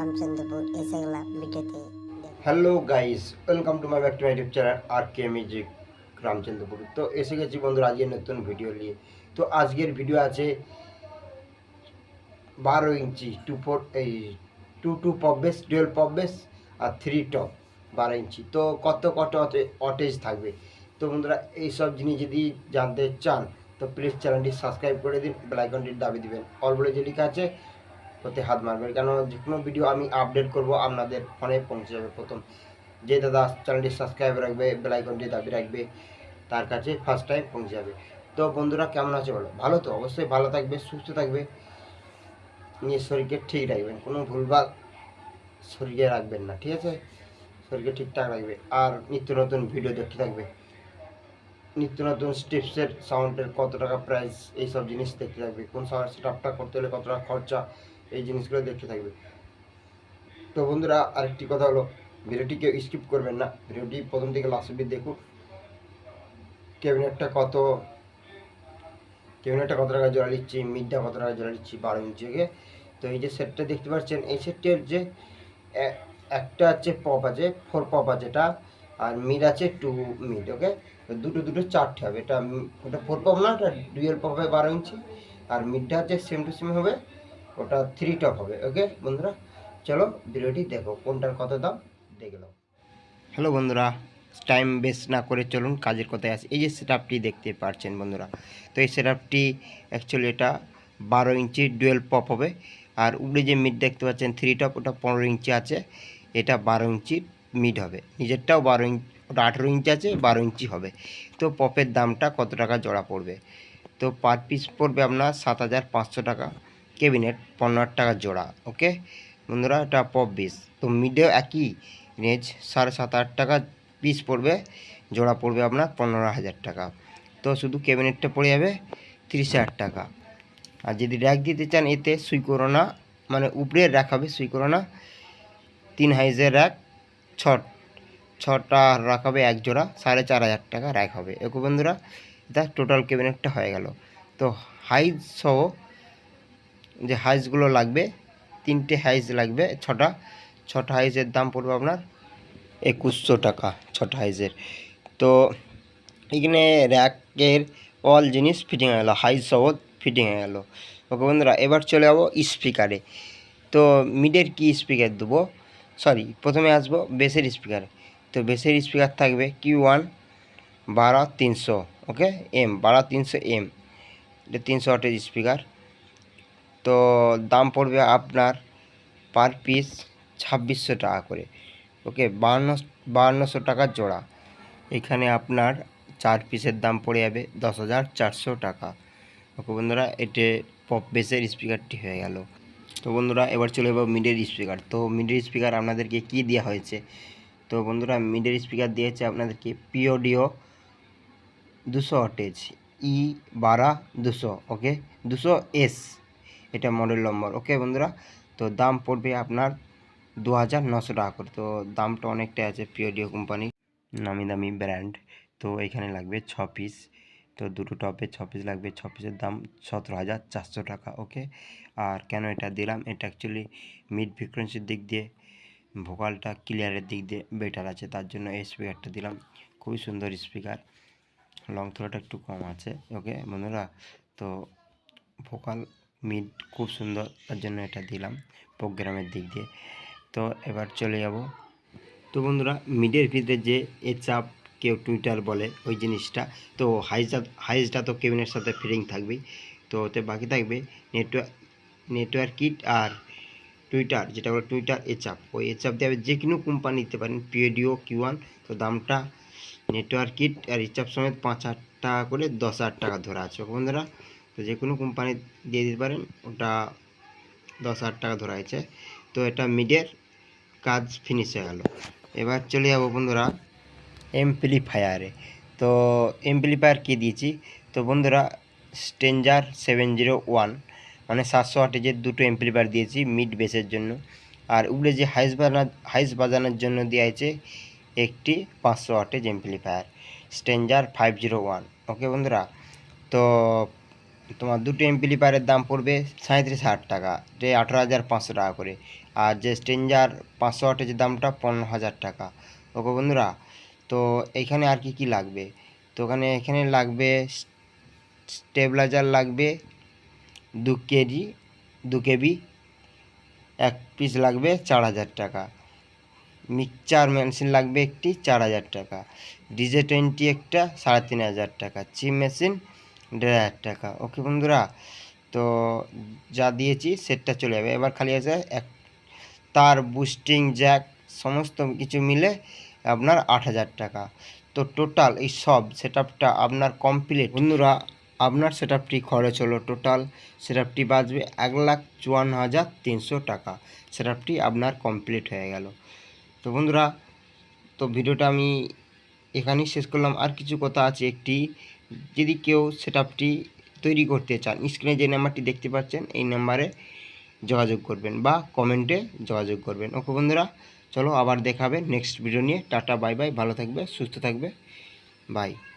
রামচন্দ্রপুর ভিডিওতে hello guys welcome to my back to YouTube channel R K music Ramchandrapur. তো এসে গেছি বন্ধুরা আজকের নতুন ভিডিও নিয়ে। তো আজকের ভিডিও আছে বারো ইঞ্চি টু ফোর এই two two pop bass dual pop bass আর থ্রি টপ বারো ইঞ্চি। তো কত কত অটেজ থাকবে? তো বন্ধুরা, এইসব জিনিস যদি জানতে চান, তো প্লিজ চ্যানেলটি সাবস্ক্রাইব করে দিন বেলাইকনটির দাবি দিবেন। অল বলে যে লেখা আছে ওতে হাত মারবেন। কেন যে কোনো ভিডিও আমি আপডেট করব, আপনাদের ফোনে পৌঁছে যাবে প্রথম। যে দাদা চ্যানেলটি সাবস্ক্রাইব রাখবে বেলাইকনটি দাবি রাখবে, তার কাছে ফার্স্ট টাইম পৌঁছে যাবে। তো বন্ধুরা, কেমন আছে বলো? ভালো তো? অবশ্যই ভালো থাকবে, সুস্থ থাকবে। নিজের শরীরকে ঠিক রাখবেন, কোনো ভুলভাল শরীরে রাখবেন না, ঠিক আছে? শরীরকে ঠিকঠাক রাখবে। আর নিত্য নতুন ভিডিও দেখতে থাকবে। নিত্য নতুন স্টেপসের সাউন্ডের কত টাকা প্রাইস এইসব জিনিস দেখতে থাকবে। কোন সাউন্ড সেটআপটা করতে হলে কত টাকা খরচা? এই জিনিসগুলো দেখতে থাকবে। তো বন্ধুরা, আরেকটি কথা হলো ভিডিওটি কেউ স্কিপ করবেন না। ভিডিওটি প্রথম থেকে লাস্ট অব্দি দেখুন। ক্যাবিনেটটা কত? ক্যাবিনেটটা কত টাকা জোড়া নিচ্ছি? মিডটা কত টাকা জোড়া নিচ্ছি? বারো ইঞ্চি ওকে তো এই যে সেটটা দেখতে পাচ্ছেন, এই সেটটির যে একটা আছে পপ আছে ফোর পপ আছে এটা, আর মিড আছে টু মিড ওকে দুটো দুটো চারটে হবে। এটা ওটা ফোর পপ না ওটা ডুয়েল পপ হবে বারো ইঞ্চি, আর মিডটা হচ্ছে সেম টু সেম হবে ওটা থ্রি টপ হবে ওকে বন্ধুরা, চলো ভিডিওটি দেখো, কোনটার কত দাম, দেখে নাও। হ্যালো বন্ধুরা টাইম বেস্ট না করে চলুন, কাজের কথায় আসি। এই যে সেটআপটি দেখতে পাচ্ছেন বন্ধুরা, তো এই সেটআপটি অ্যাকচুয়ালি এটা বারো ইঞ্চি ডুয়েল পপ হবে। আর উপরে যে মিড দেখতে পাচ্ছেন থ্রি টপ ওটা পনেরো ইঞ্চি আছে। এটা বারো ইঞ্চি মিড হবে। নিজেরটাও বারো ইঞ্চি ওটা আঠেরো ইঞ্চি আছে, বারো ইঞ্চি হবে। তো পপের দামটা কত টাকা জোড়া পড়বে? তো পার পিস পড়বে আপনার সাত হাজার পাঁচশো টাকা। কেবিনেট পনেরো হাজার টাকা জোড়া, ওকে? বন্ধুরা, এটা পপ পিস। তো মিডেও একই রেঞ্জ সাড়ে সাত হাজার টাকা পিস পড়বে। জোড়া পড়বে আপনার পনেরো হাজার টাকা। তো শুধু ক্যাবিনেটটা পড়ে যাবে তিরিশ হাজার টাকা। আর যদি র্যাক দিতে চান, এতে সুই করোনা মানে উপরে র্যাক হবে সুই করোনা তিন হাইজের র্যাক ছ ছটা রাখ হবে এক জোড়া, সাড়ে চার হাজার টাকা র্যাক হবে। একো বন্ধুরা, এটা টোটাল ক্যাবিনেটটা হয়ে গেল। তো হাইজ সহ যে হাইজগুলো লাগবে, তিনটে হাইজ লাগবে, ছটা। ছটা হাইজের দাম পড়বে আপনার একুশশো টাকা, ছটা হাইজের তো এখানে র্যাকের অল জিনিস ফিটিং হয়ে গেলো হাইজ সহ ফিটিং হয়ে গেলো। ওকে বন্ধুরা, এবার চলে যাব স্পিকারে। তো মিডের কি স্পিকার দেবো? সরি, প্রথমে আসব বেসের স্পিকার। তো বেসের স্পিকার থাকবে কিউ ওয়ান বারো তিনশো, ওকে? এম, বারো তিনশো এম। এটা তিনশো ওয়াটের স্পিকার। তো দাম পড়বে আপনার পার পিস ছাব্বিশশো টাকা করে। ওকে বাহান্ন, বাহান্নশো টাকা জোড়া। এখানে আপনার চার পিসের দাম পড়ে যাবে দশ হাজার চারশো টাকা। ওকে বন্ধুরা এতে পপ বেসের স্পিকারটি হয়ে গেল। তো বন্ধুরা, এবার চলে যাব মিডের স্পিকার তো মিডের স্পিকার আপনাদেরকে কি দেওয়া হয়েছে? তো বন্ধুরা মিডের স্পিকার দিয়েছে আপনাদেরকে পিওডিও দুশো অটেজ ই বারা দুশো ওকে দুশো এস এটা মডেল নম্বর ওকে বন্ধুরা? তো দাম পড়বে আপনার দু হাজার নশো টাকা করে। তো দামটা অনেকটাই আছে পিওডিও কোম্পানি নামি দামি ব্র্যান্ড তো এখানে লাগবে ছ পিস তো দুটো টপে ছ পিস লাগবে। ছ পিসের দাম সতেরো হাজার চারশো টাকা ওকে আর কেন এটা দিলাম? এটা অ্যাকচুয়ালি মিড ফ্রিকোয়েন্সির দিক দিয়ে ভোকালটা ক্লিয়ারের দিক দিয়ে বেটার আছে। তার জন্য এই স্পিকারটা দিলাম। খুবই সুন্দর স্পিকার লং থ্রোটা একটু কম আছে ওকে বন্ধুরা? তো ভোকাল মিড খুব সুন্দর, তার জন্য এটা দিলাম প্রোগ্রামের দিক দিয়ে। তো এবার চলে যাব। তো বন্ধুরা, মিডের ভিতরে যে এ চাপ কেউ টুইটার বলে ওই জিনিসটা, তো হাইজটা হাইজটা তো কেবিনের সাথে ফিটিং থাকবেই। তো ওতে বাকি থাকবে নেটওয়ার্ক নেটওয়ার্ক কিট আর টুইটার, যেটা বলে টুইটার এচাপ ওই এচাপ দিয়ে যে কোনো কোম্পানি নিতে পারেন পিএডিও কিউয়ান তো দামটা নেটওয়ার্ক কিট আর এচাপ সমেত পাঁচ হাজার টাকা করে দশ হাজার টাকা ধরা আছে। বন্ধুরা যে কোনো কোম্পানি দিয়ে দিতে পারেন, ওটা দশ হাজার টাকা ধরা হয়েছে। তো এটা মিডের কাজ ফিনিশ হয়ে গেল। এবার চলে যাব বন্ধুরা এমপ্লিফায়ারে তো এমপ্লিফায়ার কী দিয়েছি? তো বন্ধুরা স্টেঞ্জার সেভেন জিরো ওয়ান মানে সাতশো আটেজের দুটো এমপ্লিফায়ার দিয়েছি মিড বেসের জন্য। আর উপরে যে হাইস বাজানোর হাইস বাজানোর জন্য দেওয়া হয়েছে একটি পাঁচশো আটেজ এমপ্লিফায়ার স্টেঞ্জার ফাইভ জিরো ওয়ান ওকে বন্ধুরা, তো তোমার দুটো এমপ্লিফায়ারের দাম পড়বে সাঁত্রিশ হাজার টাকা, যে আঠারো হাজার পাঁচশো টাকা করে। আর যে স্ট্রেঞ্জার পাঁচশো আটের যে দামটা, পনেরো হাজার টাকা। ওকে বন্ধুরা, তো এইখানে আর কি কি লাগবে? তো ওখানে, এখানে লাগবে স্টেবিলাইজার লাগবে, দু কেজি, দু কেবি, এক পিস লাগবে চার হাজার টাকা। মিক্সচার মেশিন লাগবে একটি, চার হাজার টাকা। ডিজে টোয়েন্টি একটা, সাড়ে তিন হাজার টাকা। চিপ মেশিন দেড় হাজার টাকা। ওকে বন্ধুরা, তো যা দিয়েছি সেটটা চলে যাবে। এবার খালি আছে এক, তার বুস্টিং জ্যাক সমস্ত কিছু মিলে আপনার আট হাজার টাকা। তো টোটাল এই সব সেট আপনার কমপ্লিট বন্ধুরা, আপনার সেট খরচ হলো টোটাল সেট বাঁচবে এক লাখ চুয়ান্ন হাজার তিনশো টাকা। সেট আপনার কমপ্লিট হয়ে গেল। তো বন্ধুরা, তো ভিডিওটা আমি এখানেই শেষ করলাম। আর কিছু কথা আছে একটি যদি কেউ সেট তৈরি করতে চান স্ক্রিনে যে নাম্বারটি দেখতে পাচ্ছেন, এই নাম্বারে যোগাযোগ করবেন বা কমেন্টে যোগাযোগ করবেন। ওকে বন্ধুরা, চলো আবার দেখাবে নেক্সট ভিডিও নিয়ে। টাটা বাই বাই ভালো থাকবে, সুস্থ থাকবে। বাই